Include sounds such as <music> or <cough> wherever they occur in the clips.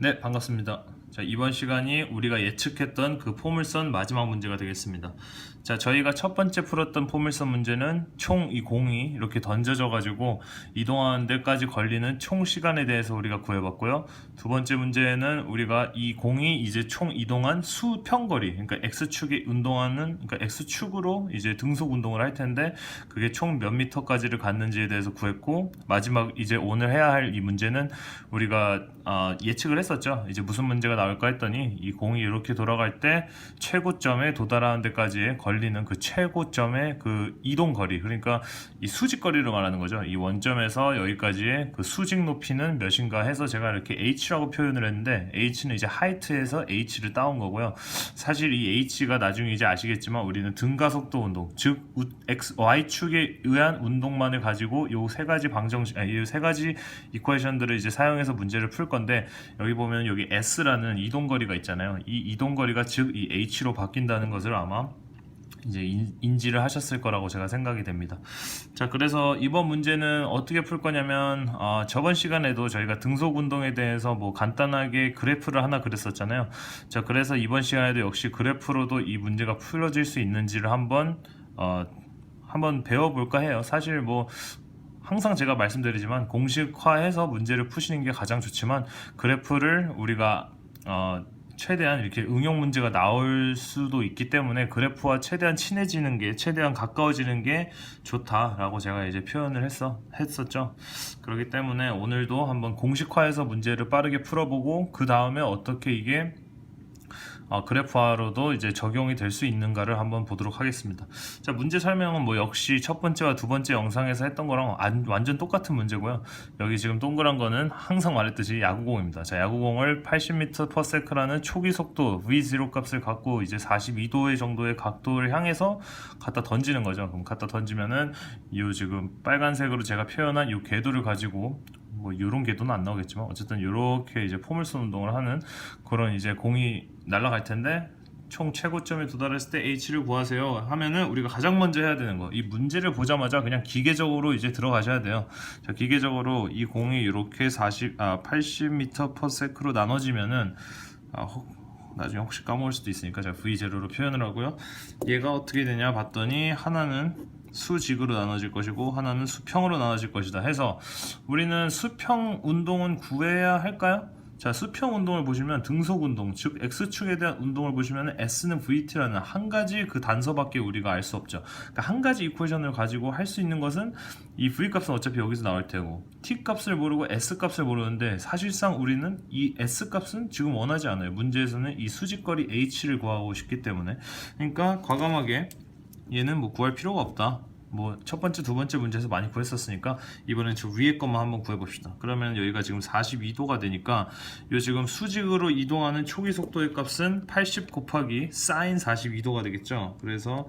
네, 반갑습니다. 자, 이번 시간이 우리가 예측했던 그 포물선 마지막 문제가 되겠습니다. 자, 저희가 첫 번째 풀었던 포물선 문제는 총 이 공이 이렇게 던져져 가지고 이동하는 데까지 걸리는 총 시간에 대해서 우리가 구해봤고요. 두 번째 문제는 우리가 이 공이 이제 총 이동한 수평거리, 그러니까 x축에 운동하는, 그러니까 x축으로 이제 등속 운동을 할 텐데 그게 총 몇 미터까지를 갔는지에 대해서 구했고 마지막 이제 오늘 해야 할 이 문제는 우리가 아, 예측을 했었죠. 이제 무슨 문제가 나올까 했더니 이 공이 이렇게 돌아갈 때 최고점에 도달하는 데까지 걸리는 그 최고점의 그 이동 거리, 그러니까 이 수직 거리를 말하는 거죠. 이 원점에서 여기까지의 그 수직 높이는 몇인가 해서 제가 이렇게 h라고 표현을 했는데 h는 이제 하이트에서 h를 따온 거고요. 사실 이 h가 나중에 이제 아시겠지만 우리는 등가속도 운동, 즉 우- x, y축에 의한 운동만을 가지고 요 세 가지 방정, 아니 이세 가지 이퀘이션들을 이제 사용해서 문제를 풀 건데 여기 보면 여기 s라는 이동 거리가 있잖아요. 이 이동 거리가 즉 이 h로 바뀐다는 것을 아마 이제 인, 인지를 하셨을 거라고 제가 생각이 됩니다. 자, 그래서 이번 문제는 어떻게 풀 거냐면 어, 저번 시간에도 저희가 등속 운동에 대해서 뭐 간단하게 그래프를 하나 그렸었잖아요. 자, 그래서 이번 시간에도 역시 그래프로도 이 문제가 풀어질 수 있는지를 한번 어, 한번 배워볼까 해요. 사실 뭐 항상 제가 말씀드리지만 공식화해서 문제를 푸시는 게 가장 좋지만 그래프를 우리가 어, 최대한 이렇게 응용 문제가 나올 수도 있기 때문에 그래프와 최대한 친해지는 게 최대한 가까워지는 게 좋다라고 제가 이제 표현을 했어 했었죠. 그렇기 때문에 오늘도 한번 공식화해서 문제를 빠르게 풀어보고 그 다음에 어떻게 이게 어, 그래프화로도 이제 적용이 될 수 있는가를 한번 보도록 하겠습니다. 자, 문제 설명은 뭐 역시 첫 번째와 두 번째 영상에서 했던 거랑 안- 완전 똑같은 문제고요. 여기 지금 동그란 거는 항상 말했듯이 야구공입니다. 자, 야구공을 80m/s라는 초기 속도 V0 값을 갖고 이제 42도의 정도의 각도를 향해서 갖다 던지는 거죠. 그럼 갖다 던지면은 이 지금 빨간색으로 제가 표현한 이 궤도를 가지고 뭐 이런 궤도는 안 나오겠지만 어쨌든 이렇게 이제 포물선 운동을 하는 그런 이제 공이 날아갈 텐데 총 최고점에 도달했을 때 h를 구하세요 하면은 우리가 가장 먼저 해야 되는 거. 이 문제를 보자마자 그냥 기계적으로 이제 들어가셔야 돼요. 자 기계적으로 이 공이 이렇게 40, 아 80m/s로 나눠지면은 아, 혹- 나중에 혹시 까먹을 수도 있으니까 제가 v0로 표현을 하고요. 얘가 어떻게 되냐 봤더니 하나는 수직으로 나눠질 것이고 하나는 수평으로 나눠질 것이다 해서 우리는 수평 운동은 구해야 할까요? 자, 수평 운동을 보시면 등속 운동, 즉 x축에 대한 운동을 보시면 s는 vt라는 한 가지 그 단서밖에 우리가 알 수 없죠. 그러니까 한 가지 이퀘이션을 가지고 할 수 있는 것은 이 v 값은 어차피 여기서 나올 테고 t 값을 모르고 s 값을 모르는데 사실상 우리는 이 s 값은 지금 원하지 않아요. 문제에서는 이 수직거리 h를 구하고 싶기 때문에 그러니까 과감하게 얘는 뭐 구할 필요가 없다. 뭐 첫 번째, 두 번째 문제에서 많이 구했었으니까 이번엔 저 위에 것만 한번 구해 봅시다. 그러면 여기가 지금 42도가 되니까 요 지금 수직으로 이동하는 초기 속도의 값은 80 곱하기 사인 42도가 되겠죠. 그래서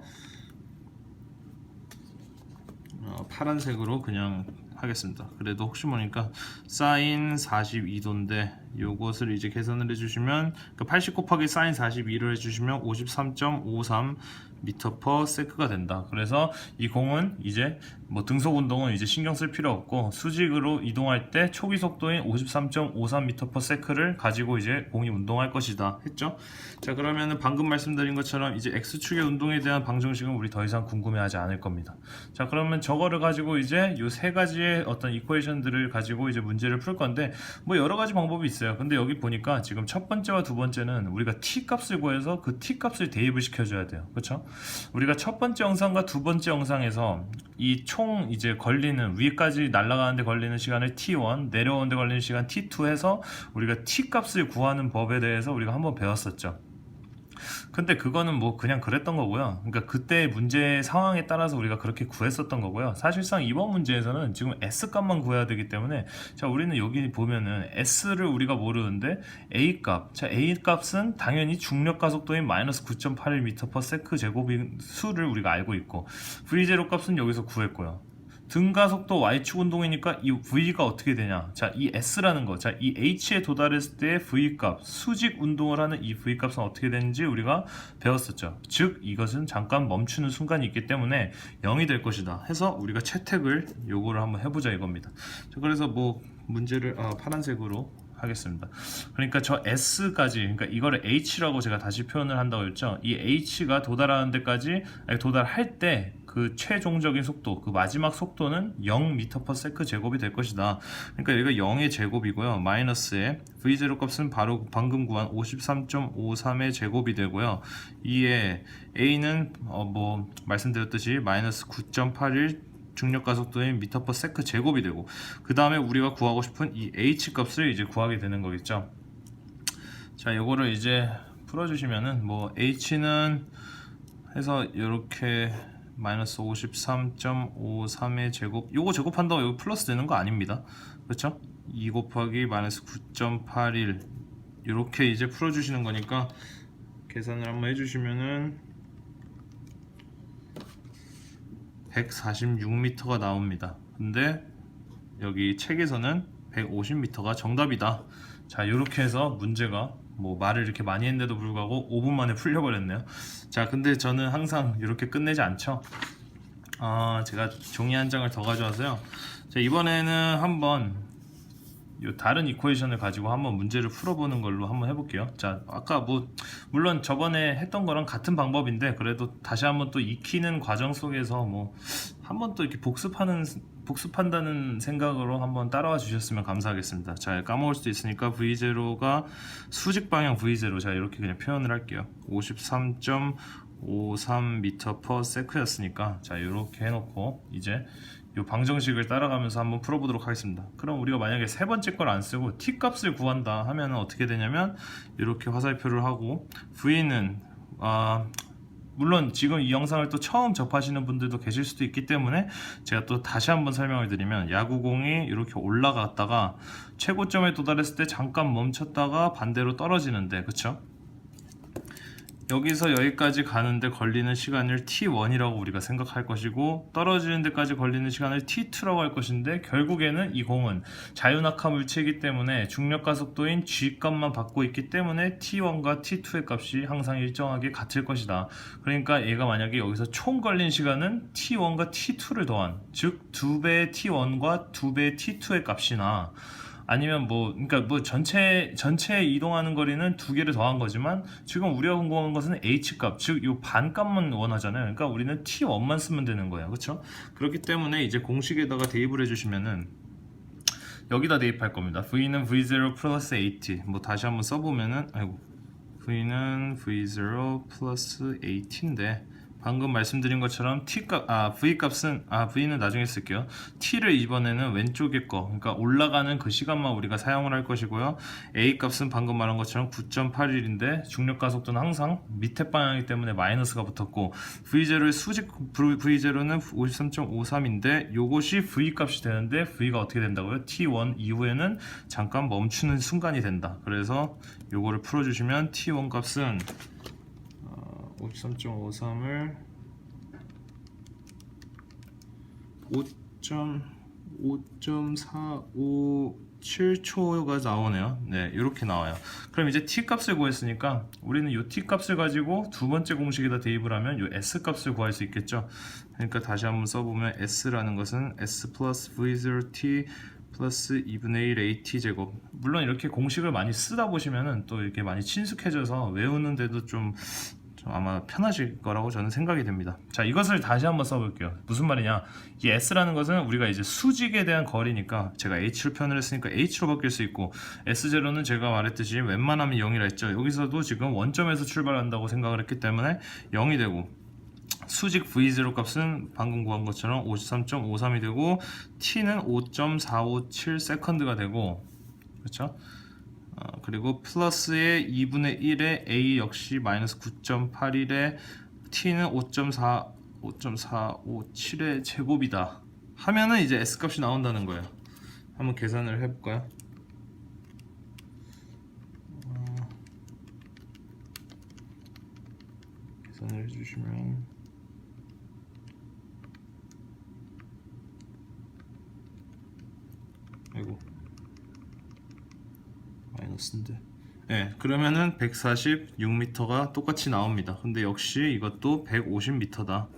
어, 파란색으로 그냥 하겠습니다. 그래도 혹시 모르니까 사인 42도인데 요것을 이제 계산을 해주시면 그80 곱하기 사인 42를 해주시면 53.53 미터 퍼 세크가 된다. 그래서 이 공은 이제 뭐 등속 운동은 이제 신경 쓸 필요 없고 수직으로 이동할 때 초기 속도인 53.53 미터 퍼 세크를 가지고 이제 공이 운동할 것이다 했죠. 자 그러면은 방금 말씀드린 것처럼 이제 x축의 운동에 대한 방정식은 우리 더 이상 궁금해하지 않을 겁니다. 자 그러면 저거를 가지고 이제 요 세 가지의 어떤 이퀘이션들을 가지고 이제 문제를 풀 건데 뭐 여러 가지 방법이 있어요. 근데 여기 보니까 지금 첫 번째와 두 번째는 우리가 t 값을 구해서 그 t 값을 대입을 시켜줘야 돼요. 그렇죠? 우리가 첫 번째 영상과 두 번째 영상에서 이 총 이제 걸리는 위까지 날아가는데 걸리는 시간을 t1 내려오는데 걸리는 시간 t2 해서 우리가 t 값을 구하는 법에 대해서 우리가 한번 배웠었죠. 근데 그거는 뭐 그냥 그랬던 거고요. 그러니까 그때 문제 상황에 따라서 우리가 그렇게 구했었던 거고요. 사실상 이번 문제에서는 지금 S 값만 구해야 되기 때문에 자 우리는 여기 보면은 S를 우리가 모르는데 A 값, 자 A 값은 당연히 중력 가속도인 마이너스 9.81m/s 제곱인 수를 우리가 알고 있고 V0 값은 여기서 구했고요. 등가속도 y축 운동이니까 이 v가 어떻게 되냐? 자, 이 s라는 거, 자, 이 h에 도달했을 때 v 값, 수직 운동을 하는 이 v 값은 어떻게 되는지 우리가 배웠었죠. 즉, 이것은 잠깐 멈추는 순간이 있기 때문에 0이 될 것이다. 해서 우리가 채택을 요거를 한번 해보자 이겁니다. 자, 그래서 뭐 문제를 아, 파란색으로 하겠습니다. 그러니까 저 S까지, 그러니까 이거를 H라고 제가 다시 표현을 한다고 했죠. 이 H가 도달하는 데까지, 도달할 때 그 최종적인 속도, 그 마지막 속도는 0m/s 제곱이 될 것이다. 그러니까 여기가 0의 제곱이고요. 마이너스에 V0 값은 바로 방금 구한 53.53의 제곱이 되고요. 이에 A는 어 뭐 말씀드렸듯이 마이너스 9.81 중력 가속도인 미터 퍼 세크 제곱이 되고 그 다음에 우리가 구하고 싶은 이 h 값을 이제 구하게 되는 거겠죠. 자, 요거를 이제 풀어주시면은 뭐 h는 해서 이렇게 마이너스 53.53의 제곱 요거 제곱한다고 여기 플러스 되는 거 아닙니다. 그렇죠? 2 곱하기 마이너스 9.81 이렇게 이제 풀어주시는 거니까 계산을 한번 해주시면은 146m가 나옵니다. 근데 여기 책에서는 150m가 정답이다. 자, 이렇게 해서 문제가 뭐 말을 이렇게 많이 했는데도 불구하고 5분 만에 풀려버렸네요. 자, 근데 저는 항상 이렇게 끝내지 않죠. 아, 제가 종이 한 장을 더 가져와서요. 자, 이번에는 한번 요 다른 이퀘이션을 가지고 한번 문제를 풀어보는 걸로 한번 해볼게요. 자, 아까 뭐 물론 저번에 했던 거랑 같은 방법인데 그래도 다시 한번 또 익히는 과정 속에서 뭐 한번 또 이렇게 복습하는 복습한다는 생각으로 한번 따라와 주셨으면 감사하겠습니다. 자, 까먹을 수도 있으니까 V0가 수직 방향 V0 자 이렇게 그냥 표현을 할게요. 53.53m/s였으니까 자 이렇게 해놓고 이제 이 방정식을 따라가면서 한번 풀어보도록 하겠습니다. 그럼 우리가 만약에 세 번째 걸 안 쓰고 t 값을 구한다 하면 어떻게 되냐면 이렇게 화살표를 하고 v는 아 물론 지금 이 영상을 또 처음 접하시는 분들도 계실 수도 있기 때문에 제가 또 다시 한번 설명을 드리면 야구공이 이렇게 올라갔다가 최고점에 도달했을 때 잠깐 멈췄다가 반대로 떨어지는데 그쵸? 여기서 여기까지 가는데 걸리는 시간을 t1이라고 우리가 생각할 것이고 떨어지는 데까지 걸리는 시간을 t2라고 할 것인데 결국에는 이 공은 자유낙하 물체이기 때문에 중력 가속도인 g 값만 받고 있기 때문에 t1과 t2의 값이 항상 일정하게 같을 것이다. 그러니까 얘가 만약에 여기서 총 걸린 시간은 t1과 t2를 더한 즉 2배의 t1과 2배의 t2의 값이나 아니면 뭐 그러니까 뭐 전체 전체 이동하는 거리는 두 개를 더한 거지만 지금 우리가 궁금한 것은 h 값, 즉요 반값만 원하잖아요. 그러니까 우리는 t1만 쓰면 되는 거예요. 그렇죠? 그렇기 때문에 이제 공식에다가 대입을 해 주시면은 여기다 대입할 겁니다. v는 v0 플러스 80. 뭐 다시 한번 써 보면은 아이고. v는 v0 플러스 80인데 방금 말씀드린 것처럼 t 값, 아 v 값은 아 v는 나중에 쓸게요. t를 이번에는 왼쪽에 거, 그러니까 올라가는 그 시간만 우리가 사용을 할 것이고요. a 값은 방금 말한 것처럼 9.81인데 중력 가속도는 항상 밑에 방향이기 때문에 마이너스가 붙었고 v0의 수직 v0는 53.53인데 요것이 v 값이 되는데 v가 어떻게 된다고요? t1 이후에는 잠깐 멈추는 순간이 된다. 그래서 요거를 풀어 주시면 t1 값은 53.53을 5.5.457초가 나오네요. 네, 이렇게 나와요. 그럼 이제 t 값을 구했으니까 우리는 이 t 값을 가지고 두 번째 공식에다 대입을 하면 이 s 값을 구할 수 있겠죠. 그러니까 다시 한번 써보면 s라는 것은 s 플러스 v0 t 플러스 2분의 1 AT 제곱 물론 이렇게 공식을 많이 쓰다 보시면은 또 이렇게 많이 친숙해져서 외우는데도 좀, 좀 아마 편하실 거라고 저는 생각이 됩니다. 자 이것을 다시 한번 써볼게요. 무슨 말이냐? 이 S라는 것은 우리가 이제 수직에 대한 거리니까 제가 H로 표현을 했으니까 H로 바뀔 수 있고 S0는 제가 말했듯이 웬만하면 0이라 했죠. 여기서도 지금 원점에서 출발한다고 생각을 했기 때문에 0이 되고 수직 V0 값은 방금 구한 것처럼 53.53이 되고 T는 5.457 세컨드가 되고 그렇죠? 어, 그리고 플러스의 2분의 1의 A 역시 마이너스 9.81의 T는 5.4 5.457의 제곱이다 하면은 이제 S 값이 나온다는 거예요 한번 계산을 해볼까요? 어, 계산을 해주시면 아이고 마이너스인데 네, 그러면은 146m가 똑같이 나옵니다. 근데 역시 이것도 150m다.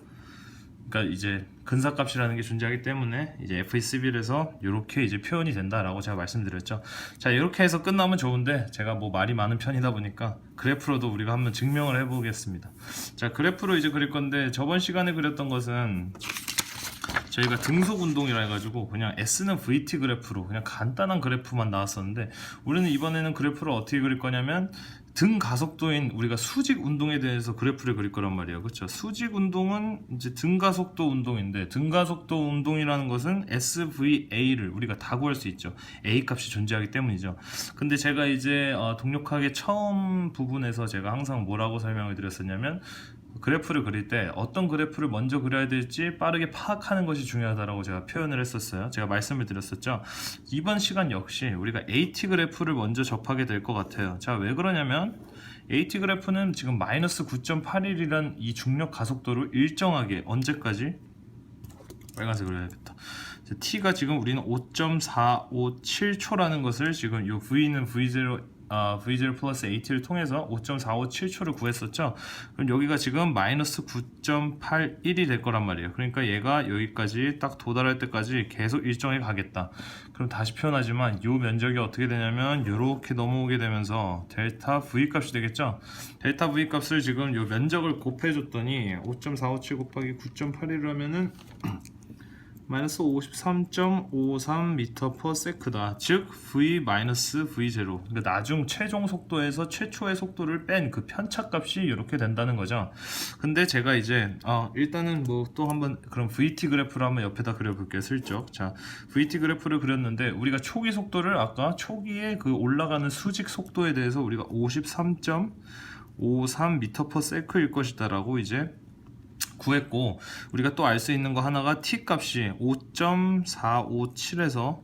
그러니까 이제 근사값이라는 게 존재하기 때문에 이제 FA11에서 이렇게 이제 표현이 된다라고 제가 말씀드렸죠. 자 이렇게 해서 끝나면 좋은데 제가 뭐 말이 많은 편이다 보니까 그래프로도 우리가 한번 증명을 해보겠습니다. 자 그래프로 이제 그릴 건데 저번 시간에 그렸던 것은 저희가 등속 운동이라 해가지고 그냥 S는 VT 그래프로 그냥 간단한 그래프만 나왔었는데 우리는 이번에는 그래프를 어떻게 그릴 거냐면 등 가속도인 우리가 수직 운동에 대해서 그래프를 그릴 거란 말이에요. 그렇죠? 수직 운동은 이제 등 가속도 운동인데 등 가속도 운동이라는 것은 SVA를 우리가 다 구할 수 있죠. A 값이 존재하기 때문이죠. 근데 제가 이제 어, 동력학의 처음 부분에서 제가 항상 뭐라고 설명을 드렸었냐면 그래프를 그릴 때 어떤 그래프를 먼저 그려야 될지 빠르게 파악하는 것이 중요하다라고 제가 표현을 했었어요. 제가 말씀을 드렸었죠. 이번 시간 역시 우리가 AT 그래프를 먼저 접하게 될 것 같아요. 자, 왜 그러냐면 AT 그래프는 지금 마이너스 9.81이란 이 중력 가속도를 일정하게 언제까지 빨간색으로 해야겠다. 자, T가 지금 우리는 5.457초라는 것을 지금 요 V는 V0 아, V0 플러스 AT를 통해서 5.457초를 구했었죠. 그럼 여기가 지금 마이너스 9.81이 될 거란 말이에요. 그러니까 얘가 여기까지 딱 도달할 때까지 계속 일정에 가겠다. 그럼 다시 표현하지만 이 면적이 어떻게 되냐면 이렇게 넘어오게 되면서 델타 V 값이 되겠죠. 델타 V 값을 지금 이 면적을 곱해줬더니 5.457 곱하기 9.81이라면은 마이너스 53.53m per sec다. 즉 v 마이너스 v0. 그러니까 나중 최종 속도에서 최초의 속도를 뺀 그 편차값이 이렇게 된다는 거죠. 근데 제가 이제 어, 일단은 뭐 또 한번 그럼 vt 그래프를 한번 옆에다 그려볼게요. 슬쩍. 자, vt 그래프를 그렸는데 우리가 초기 속도를 아까 초기에 그 올라가는 수직 속도에 대해서 우리가 53.53m per sec일 것이다라고 이제 구했고 우리가 또 알 수 있는 거 하나가 t 값이 5.457에서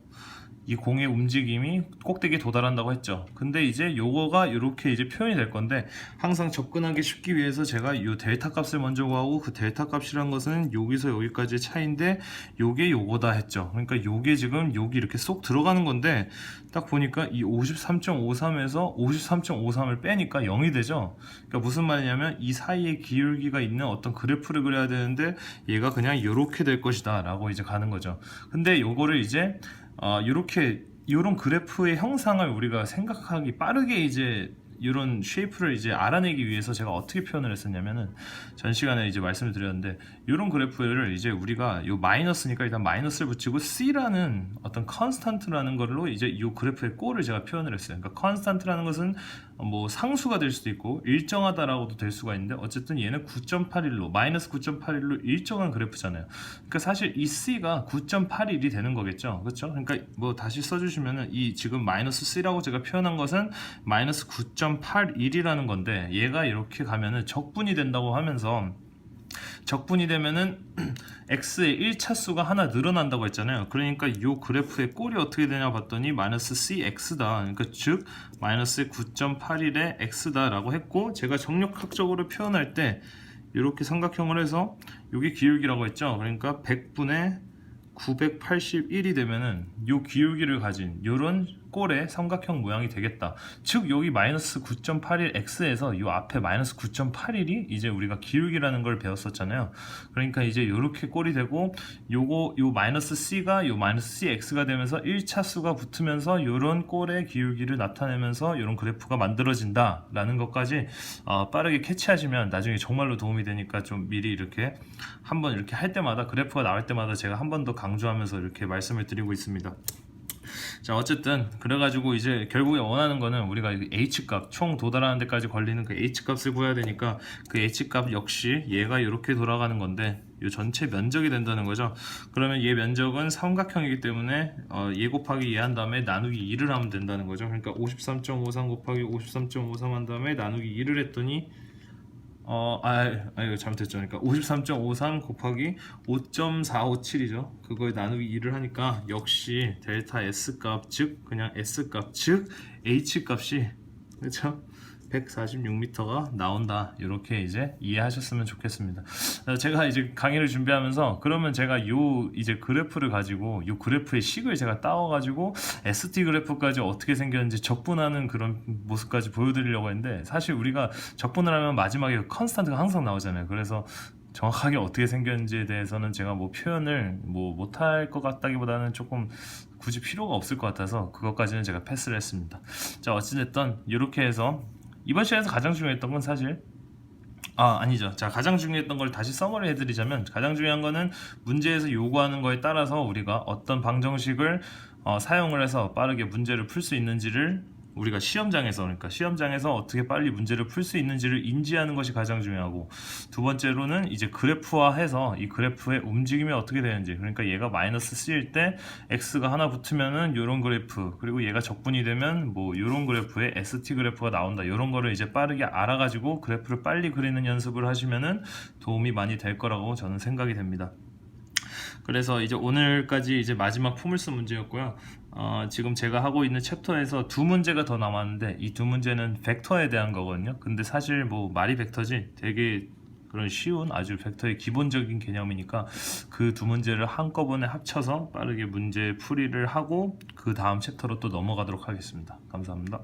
이 공의 움직임이 꼭대기에 도달한다고 했죠. 근데 이제 요거가 이렇게 이제 표현이 될 건데 항상 접근하기 쉽기 위해서 제가 이 델타 값을 먼저 구하고 그 델타 값이란 것은 여기서 여기까지의 차이인데 요게 요거다 했죠. 그러니까 요게 지금 여기 이렇게 쏙 들어가는 건데 딱 보니까 이 53.53에서 53.53을 빼니까 0이 되죠. 그러니까 무슨 말이냐면 이 사이에 기울기가 있는 어떤 그래프를 그려야 되는데 얘가 그냥 이렇게 될 것이다 라고 이제 가는 거죠. 근데 요거를 이제 어, 이렇게 이런 그래프의 형상을 우리가 생각하기 빠르게 이제 이런 쉐이프를 이제 알아내기 위해서 제가 어떻게 표현을 했었냐면은 전 시간에 이제 말씀을 드렸는데 이런 그래프를 이제 우리가 요 마이너스니까 일단 마이너스를 붙이고 C라는 어떤 컨스탄트라는 걸로 이제 이 그래프의 꼴을 제가 표현을 했어요. 그러니까 컨스탄트라는 것은 뭐 상수가 될 수도 있고 일정하다라고도 될 수가 있는데 어쨌든 얘는 9.81로 마이너스 9.81로 일정한 그래프잖아요. 그러니까 사실 이 C가 9.81이 되는 거겠죠. 그렇죠? 그러니까 뭐 다시 써주시면은 이 지금 마이너스 C라고 제가 표현한 것은 마이너스 9.81이라는 건데 얘가 이렇게 가면은 적분이 된다고 하면서 적분이 되면은 <clears throat> x의 1차수가 하나 늘어난다고 했잖아요. 그러니까 이 그래프의 꼴이 어떻게 되냐 봤더니 마이너스 cx다. 그러니까 즉 마이너스 9.81의 x다라고 했고 제가 정력학적으로 표현할 때 이렇게 삼각형을 해서 이게 기울기라고 했죠. 그러니까 100분의 981이 되면은 요 기울기를 가진 요런 꼴의 삼각형 모양이 되겠다. 즉 여기 마이너스 9.81x에서 요 앞에 마이너스 9.81이 이제 우리가 기울기라는 걸 배웠었잖아요. 그러니까 이제 요렇게 꼴이 되고 요거 요 마이너스 c가 요 마이너스 cx가 되면서 1차 수가 붙으면서 요런 꼴의 기울기를 나타내면서 요런 그래프가 만들어진다라는 것까지 어, 빠르게 캐치하시면 나중에 정말로 도움이 되니까 좀 미리 이렇게 한번 이렇게 할 때마다 그래프가 나올 때마다 제가 한 번 더 강조하면서 이렇게 말씀을 드리고 있습니다. 자 어쨌든 그래가지고 이제 결국에 원하는 거는 우리가 이 h 값 총 도달하는 데까지 걸리는 그 h 값을 구해야 되니까 그 h 값 역시 얘가 이렇게 돌아가는 건데 이 전체 면적이 된다는 거죠. 그러면 얘 면적은 삼각형이기 때문에 어, 얘 곱하기 얘 한 다음에 나누기 2를 하면 된다는 거죠. 그러니까 53.53 곱하기 53.53 한 다음에 나누기 2를 했더니 어, 아, 아, 이거 잘못했죠. 그러니까 53.53 곱하기 5.457이죠. 그거에 나누기 2를 하니까 역시 델타 S 값, 즉 그냥 S 값, 즉 H 값이 그렇죠? 146m가 나온다. 이렇게 이제 이해하셨으면 좋겠습니다. 어, 제가 이제 강의를 준비하면서 그러면 제가 요 이제 그래프를 가지고 요 그래프의 식을 제가 따와 가지고 ST 그래프까지 어떻게 생겼는지 적분하는 그런 모습까지 보여드리려고 했는데 사실 우리가 적분을 하면 마지막에 컨스탄트가 항상 나오잖아요. 그래서 정확하게 어떻게 생겼는지에 대해서는 제가 뭐 표현을 뭐 못할 것 같다기보다는 조금 굳이 필요가 없을 것 같아서 그것까지는 제가 패스를 했습니다. 자 어찌됐든 이렇게 해서 이번 시간에서 가장 중요했던 건 사실 아 아니죠. 자 가장 중요했던 걸 다시 써머리 해드리자면 가장 중요한 거는 문제에서 요구하는 거에 따라서 우리가 어떤 방정식을 어, 사용을 해서 빠르게 문제를 풀 수 있는지를 우리가 시험장에서 그러니까 시험장에서 어떻게 빨리 문제를 풀 수 있는지를 인지하는 것이 가장 중요하고 두 번째로는 이제 그래프화해서 이 그래프의 움직임이 어떻게 되는지 그러니까 얘가 마이너스 C일 때 X가 하나 붙으면은 요런 그래프 그리고 얘가 적분이 되면 뭐 요런 그래프에 ST 그래프가 나온다 요런 거를 이제 빠르게 알아가지고 그래프를 빨리 그리는 연습을 하시면은 도움이 많이 될 거라고 저는 생각이 됩니다. 그래서 이제 오늘까지 이제 마지막 포물선 문제였고요. 어, 지금 제가 하고 있는 챕터에서 두 문제가 더 남았는데 이 두 문제는 벡터에 대한 거거든요. 근데 사실 뭐 말이 벡터지 되게 그런 쉬운 아주 벡터의 기본적인 개념이니까 그 두 문제를 한꺼번에 합쳐서 빠르게 문제 풀이를 하고 그 다음 챕터로 또 넘어가도록 하겠습니다. 감사합니다.